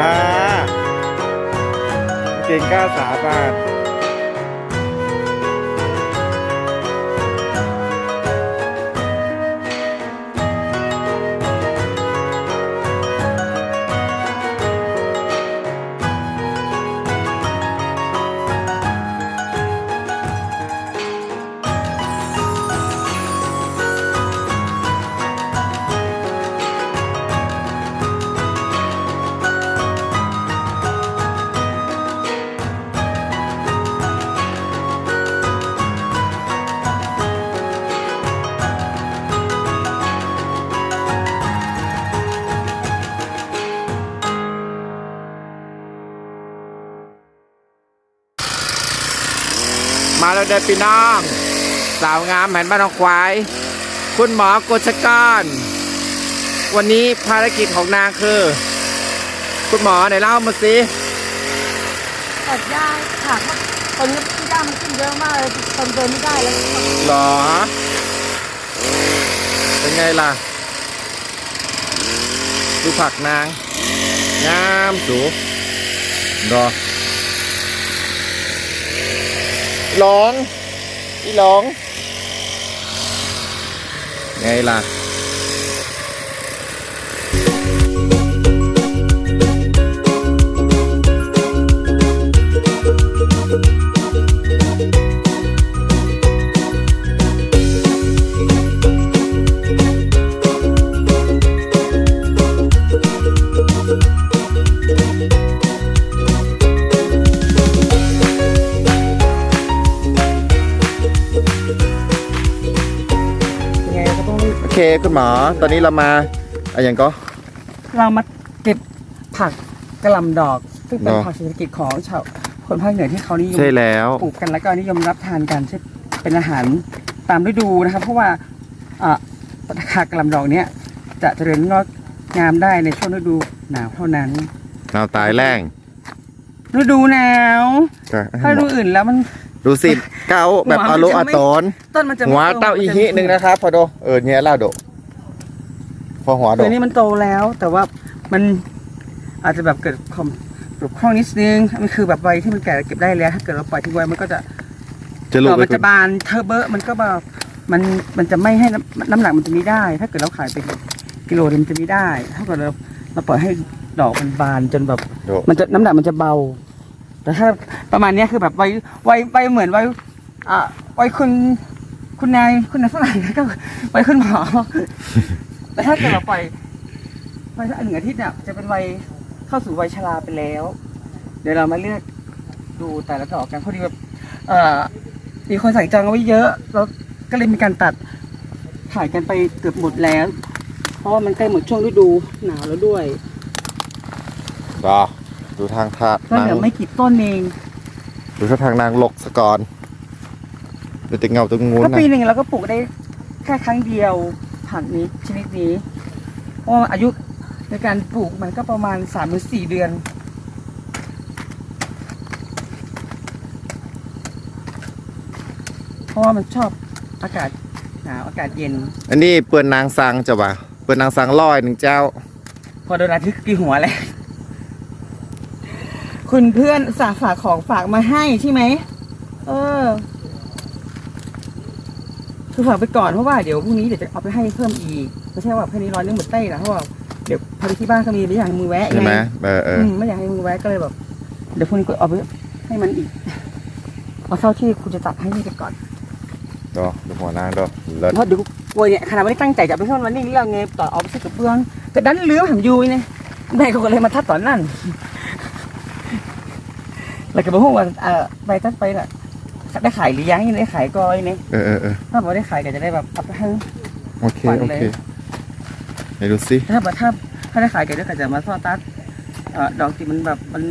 มาเก่งก้าสาบาน มาแล้วเด็ดพี่น้อง สาวงามแห่นบ้านนองควาย คุณหมอกฤษกรวันนี้ภารกิจของนางคือ คุณหมอไหนเล่ามาสิตัดหญ้าค่ะเพราะตอนนี้หญ้ามันขึ้นเยอะมากเลยทนเดินไม่ได้แล้วหรอ เป็นไงล่ะ ดูผักนาง งามสูรอ หลงอีหลงไงล่ะ คคุณหมอ ตอนนี้เรามาอะไรอย่างก็ เรามาเก็บผักกระหลำดอก ซึ่งเป็นเนอะ ผักเศรษฐกิจของชาวคนภาคเหนือที่เขานิยมใช่แล้ว ปลูกกันแล้วก็นิยมรับทานกันใช่เป็นอาหารตามฤดูนะครับเพราะว่าอ่าผักกระหลำดอกเนี้ยจะเจริญงอกงามได้ในช่วงฤดูหนาวเท่านั้นหนาวตายแรงฤดูหนาวก็ถ้าฤดูอื่นแล้วมัน ดูสิเก้าแบบหัวมัอานรุจะอาไม่โตนต้นมันจะไม่หัวโเต้าอีหิหนึ่งนะครับพอโดเออเนี่ยเล่าโด พอหัวโดตัวนี้มันโตแล้วแต่ว่ามันอาจจะแบบเกิดความปลุกคล่องนิดนึงมันคือแบบใบที่มันแก่เก็บได้แล้ว ถ้าเกิดเราปล่อยทิ้งไว้มันก็จะจะลูดกอกไปมันจะบานเทอร์เบอร์มันก็แบบมันมันจะไม่ให้น้ำน้ำหนักมันจะไม่ได้ ถ้าเกิดเราขายเป็นกิโลเนี่ยมันจะไม่ได้ ถ้าเกิดเราเราปล่อยให้ดอกมันบานจนแบบโดมันจะน้ำหนักมันจะเบา แต่ถ้าประมาณเนี้ยคือแบบไวไวไวเหมือนไวอะไวคุณคุณนายคุณนายฝรั่งก็ไวคุณหมอ แต่ถ้าเกิดเราปล่อยไวสักหนึ่งอาทิตย์เนี่ยจะเป็นไวเข้าสู่วัยชราไปแล้ว เดี๋ยวเรามาเลือกดูแต่ละดอกกันพอดีแบบเอ่อมีคนสั่งจองเอาไว้เยอะแล้วก็เลยมีการตัดถ่ายกันไปเกือบหมดแล้ว เพราะว่ามันใกล้หมดช่วงฤดูหนาวแล้วด้วยรอดูทางทาก็นางเหลือไม่กี่ต้นเองดูท่าทางนางหลกสะกอนเดี๋ยวติเงาตรงงูนก็นะปีหนึ่งเราก็ปลูกได้แค่ครั้งเดียว ผักนี้ชนิดนี้ เพราะว่าอายุในการปลูกมันก็ประมาณสามหรือสี่เดือน เพราะว่ามันชอบอากาศหนาวอากาศเย็น อันนี้เปื่อนนางสังจ้ะวะเปื่อนนางสังร้อยหนึ่งเจ้า พอโดนอาทิตย์กี่หัวเลยคุณเพื่อนฝากฝากของฝากมาให้ใช่ไหม เออ คือฝากไปก่อนเพราะว่าเดี๋ยวพรุ่งนี้เดี๋ยวจะเอาไปให้เพิ่มอีกไม่ใช่ว่าแค่นี้ร้อยนึงหมดเต้นะเพราะว่าเดี๋ยวพอดีที่บ้านเขามีไม่อยากให้มือแวะใช่ไหมงเออเอออืมไม่อยากให้มือแวะก็เลยแบบเดี๋ยวพรุ่งนี้ก็เอาไปให้มันอีกเอาเท่าที่คุณจะตัดให้นี่ไปก่อนดอดูหัวนางดอเลิศเพราะเดี๋ยวกลัวเนี่ยขนาดไม่ได้ตั้งใจจะเอาไปเพิ่มวันนี้เรื่องไงต่อเอาไปใส่กระเบื้องแต่ดันลืมผมยูเนี่ยแม่เขาก็เลยมาทัดตอนนั้นแล้วก็บอกว่าเออไปตัดไปน่ะ ได้ขายหรือยังยังได้ขายก็ไอ้นี่เออเออเออถ้าบอกได้ขายก็จะได้แบบเอาไปให้ โอเคฝันโอเลย เคไหนดูสิถ้าแบบถ้าถ้าได้ขายก็ได้ก็จะมาทอดตัดเอ่อดอกที่มันแบบมัน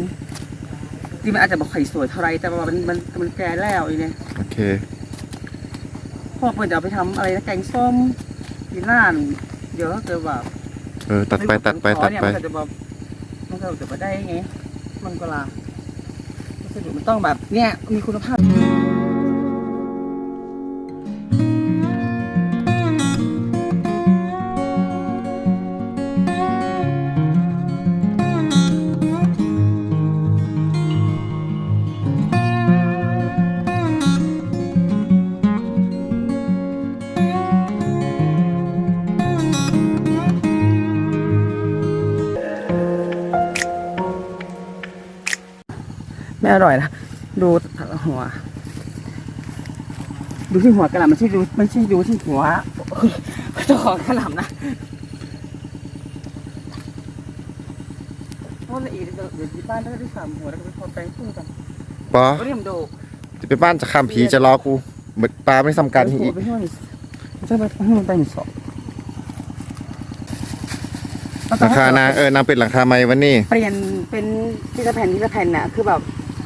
ที่มันอาจจะบอกไข่สวยเท่าไรแต่ว่ามันมันมันแก่แล้วไอ้นี่โอเคพอเปิดจะเอาไปทำอะไรนะแกงส้มกินน่านเดี๋ยวถ้าเกิดแบบ เออตัดไปตัดไปตัดไป มันก็จะแบบมันก็จะไปได้ไง มันก็ลาวัสดุมันต้องแบบเนี่ยมีคุณภาพ ไม่อร่อยนะดูหัว ดูที่หัวกระหล่ำไม่ใช่ดูไม่ใช่ดูที่หัวเจ้าของกระหล่ำนะโอ้ละเอียดเดี๋ยวเดี๋ยวที่บ้านได้ได้สามหัวแล้วก็ไปพอแปลงตู้กันปอก็เรียมดูจะไปบ้านจะคำผีจะรอกูเบิดปลาไม่สำคัญที่อีกไปให้มันจะไปให้มันไปหนึ่งสองหลังคานางเออนางเป็นหลังคาไม้วันนี้เปลี่ยนเป็นทีละแผ่นทีละแผ่นน่ะ คือแบบ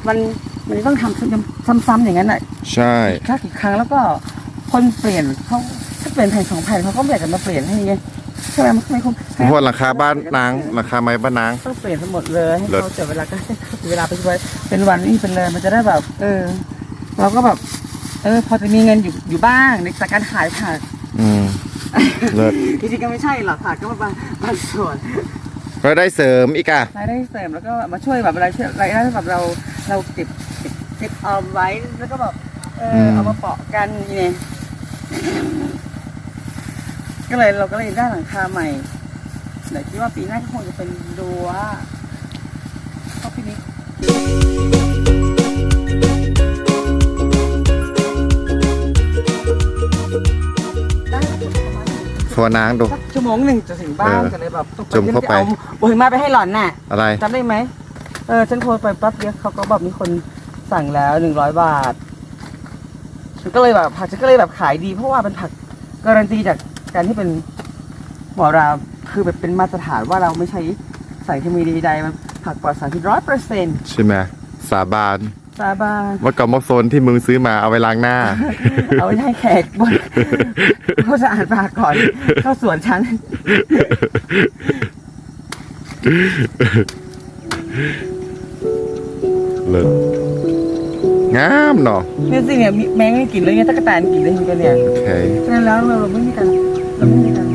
มันมันต้องทำซ้ำๆอย่างนั้นน่ะใช่ถ้ากี่ครั้งแล้วก็คนเปลี่ยนเขาถ้าเปลี่ยนแผ่นสองแผ่นเขาก็ไม่อยากจะมาเปลี่ยนให้ไงใช่ไหมมันไม่คุ้มเพราะหลังคาบ้านนางหลังคาไม้บ้านนางต้องเปลี่ยนทั้งหมดเลยให้เลิศเขาเสียเวลาก็ให้เขาเสียเวลาไปช่วยเป็นวันนี่เป็นเลยมันจะได้แบบ เออ เราก็แบบเออ พอจะมีเงินอยู่อยู่บ้างในจากการขายผักอืมเลิศจริงๆก็ไม่ใช่หรอกผักก็มาบางบางส่วน ก็ได้เสริมอีกอะรายได้เสริมแล้วก็มาช่วยแบบอะไรช่วยรายได้แบบเราเราเก็บเก็บเก็บออมไว้แล้วก็แบบเออเอามาเปาะกันนี่ไงก็เลยเราก็เลยได้หลังคาใหม่เดี๋ยวคิดว่าปีหน้าก็คงจะเป็นรั้วเพราะปีนี้ มาณเพราะว่านางดู สักชั่วโมงหนึ่งจะถึงบ้านเออก็เลยแบบต้องจมเข้าไปอโอ้ยมาไปให้หล่อนน่ะอะไร จำได้ไหมเออฉันโทรไปปั๊บเดียวเขาก็แบบมีคนสั่งแล้วหนึ่งร้อยบาทฉันก็เลยแบบผักฉันก็เลยแบบขายดี เพราะว่าเป็นผักการันตีจากการที่เป็นหมอราคือแบบเป็นมาตรฐานว่าเราไม่ใช้สารเคมีใดๆมันผักปลอดสารพิษร้อยเปอร์เซ็นต์ใช่ไหมสาบาน สาบานว่ากอมอโซนที่มึงซื้อมาเอาไว้ล้างหน้า เอาไว้ให้แขกบนเขาจะอ่านปากก่อนเข้าสวนฉัน เลิศงามเนาะเนี่ยสิเนี่ยมีแมงไม่กินเลยเนี่ยตะกแตนกินเลยเห็นกันเนี่ยโอเค ฉะนั้นแล้วเราไม่มีการเราไม่มีการ